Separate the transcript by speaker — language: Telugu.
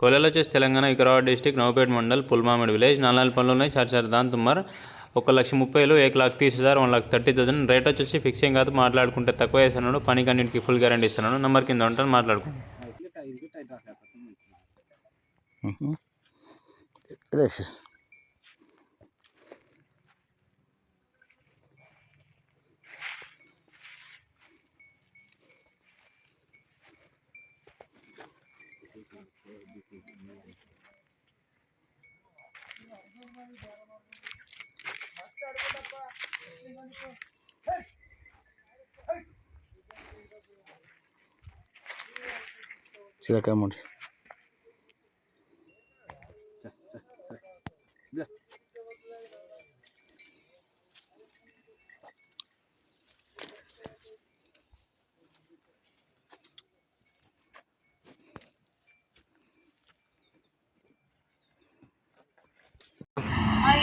Speaker 1: కొలెలు వచ్చేసి తెలంగాణ వికారాబాద్ డిస్టిక్ నవపేట మండల్ పుల్మామిడి విలేజ్ నాలుగు పనులు ఉన్నాయి. చార్ చార్ దాని తుమ్మర్. ఒక లక్ష ముప్పై వేలు ఏక లాక్ తీస్ హజార్ one lakh thirty thousand. Rate వచ్చేసి ఫిక్సింగ్ కాదు మాట్లాడుకుంటే తక్కువ వేస్తున్నాడు పని కన్నింటికి ఫుల్ గ్యారంటీ ఇస్తున్నాను నెంబర్ కింద ఉంటాను మాట్లాడుకుంటాను.
Speaker 2: Gracias. silakan
Speaker 3: mundur.